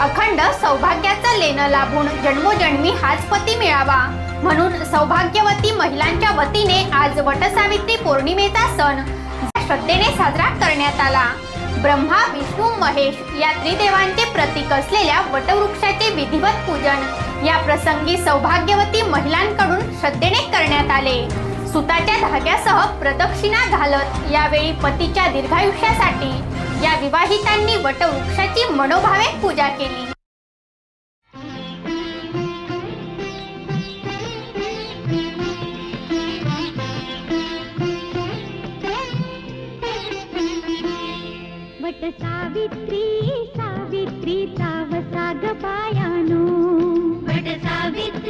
अखंड सौभाग्याचं लेणं लाभून जन्मोजन्मी हाच पती मिळावा. म्हणून सौभाग्यवती महिलांच्या वतीने आज वटसावित्री पौर्णिमेचा सण श्रद्धेने साजरा करण्यात आला. ब्रह्मा विष्णू महेश या त्रिदेवांचे प्रतीक असलेल्या वटवृक्षाचे विधिवत पूजन या प्रसंगी सौभाग्यवती महिलांकडून श्रद्धेने करण्यात आले. सुताच्या धाग्यासह प्रदक्षिणा घालत यावेळी पतीच्या दीर्घायुष्यासाठी या विवाहितांनी वटवृक्षाची मनोभावे पूजा केली. वट सावित्री सावित्रीचा वसाग पायानो. वट सावित्री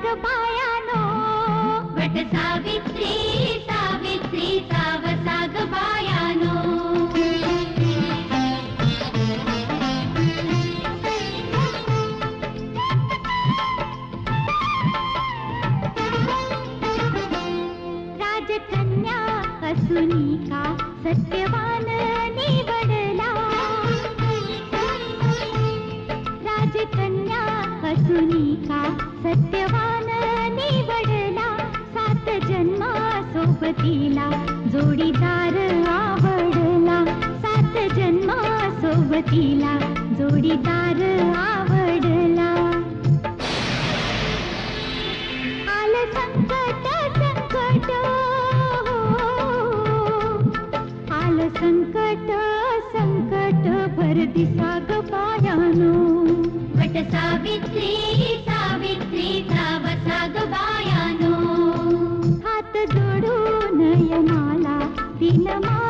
कसा ग पायानो. वट सावित्री. असुनी सत्यवान निवडला सात जन्मा सोबतीला जोडीदार आवडला. सात जन्मा सोबतीला जोडीदार आवडला. आलं संकट संकट हो. आलं संकट संकट भर दिसा ग पायानो. सावित्री सावित्री सा हात जोडो नयमाला मा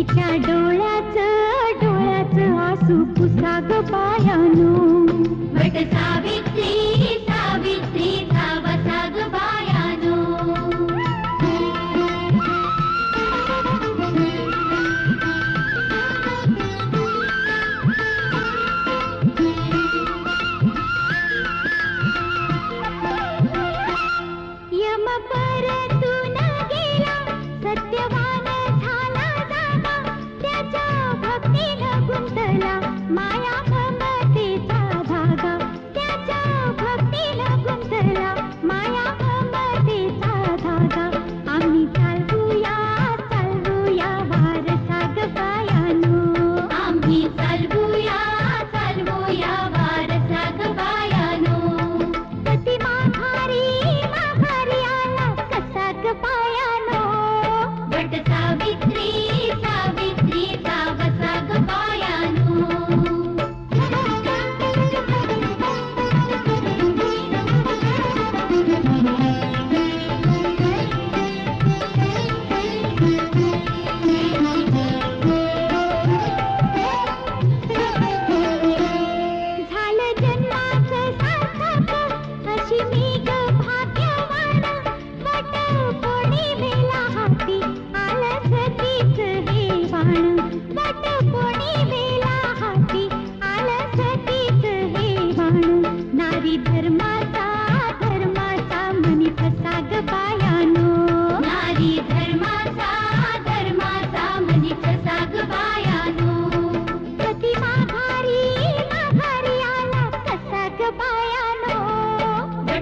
तिच्या डोळ्याचं डोळ्याचं आसू पुसाग पायानो. वट सावित्री सावित्रीचा वसाग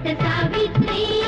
कसा ग पायानो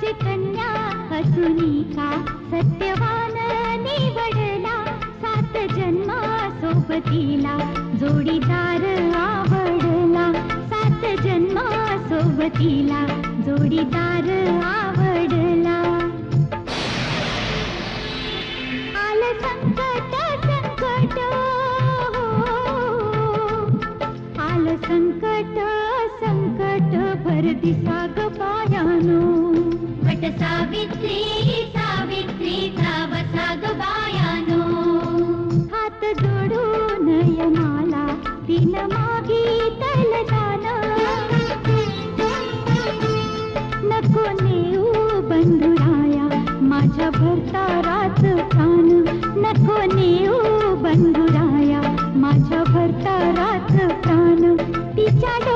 तुझे कन्या असुनी का सत्यवान निवडला सात जन्मा सोबतीला जोडीदार आवडला सात जन्मा सोबतीला जोडीदार आवडला. आल संकट संकट आल संकट संकट भर दिसा ग चित सावित्री सावित्री सावसा गबायानो हात जोडून यमाला तीन मागितल दान नको नेऊ बंधुराया माझ्या भरताराच प्राण. नको नेऊ बंधुराया माझ्या भरताराच प्राण. तिच्या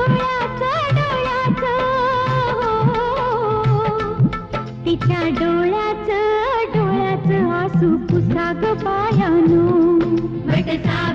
करता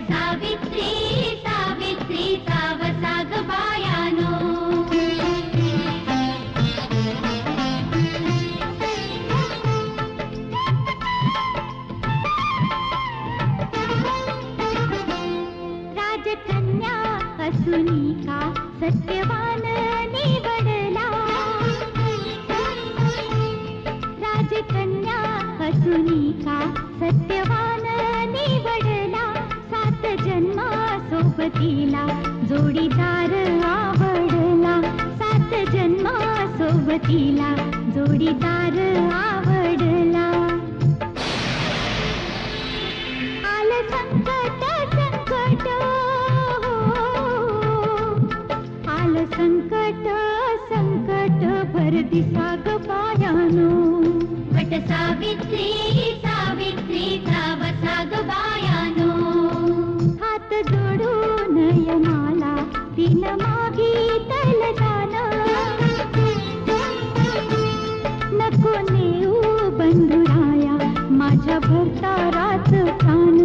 सावित्री सावित्री राजकन्या वसुनका सत्यवान राजकन्यासुनका सत्यवा सोबतीला जोडीदार आवडला. सात जन्मा सोबतीला जोडीदार आवडला. आलं संकट संकट हो. आलं संकट संकट भर दिसा ग पायानो. वट सावित्री माझ्या भरताराच प्राण।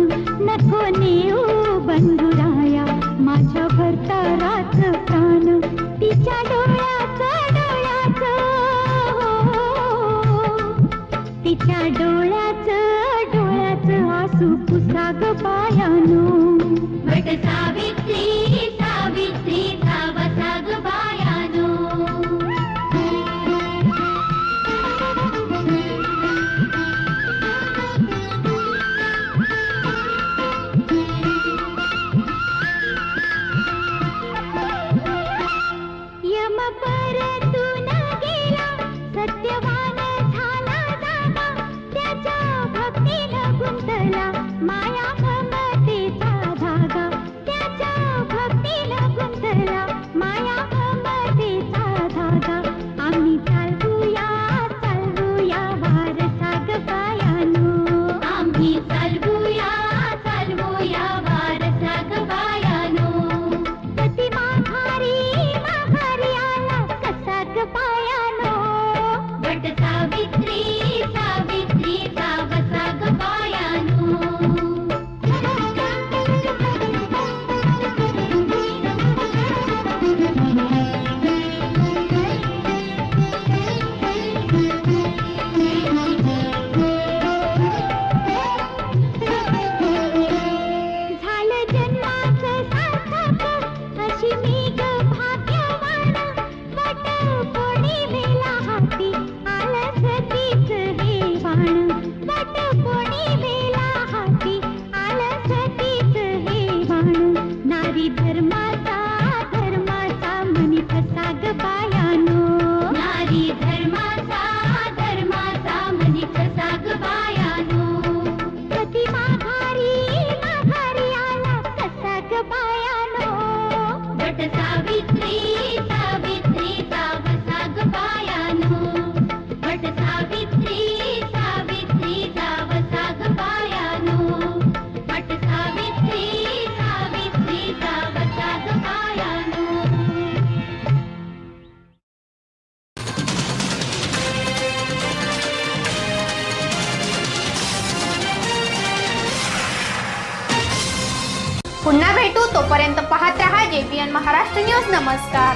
नको नेऊ बंधुराया माझ्या भरताराच प्राण। तिच्या डोळ्याचा डोळ्याच तिच्या डोळ्याच डोळ्याच आसू पुसाग पायानो। एबीएन महाराष्ट्र न्यूज नमस्कार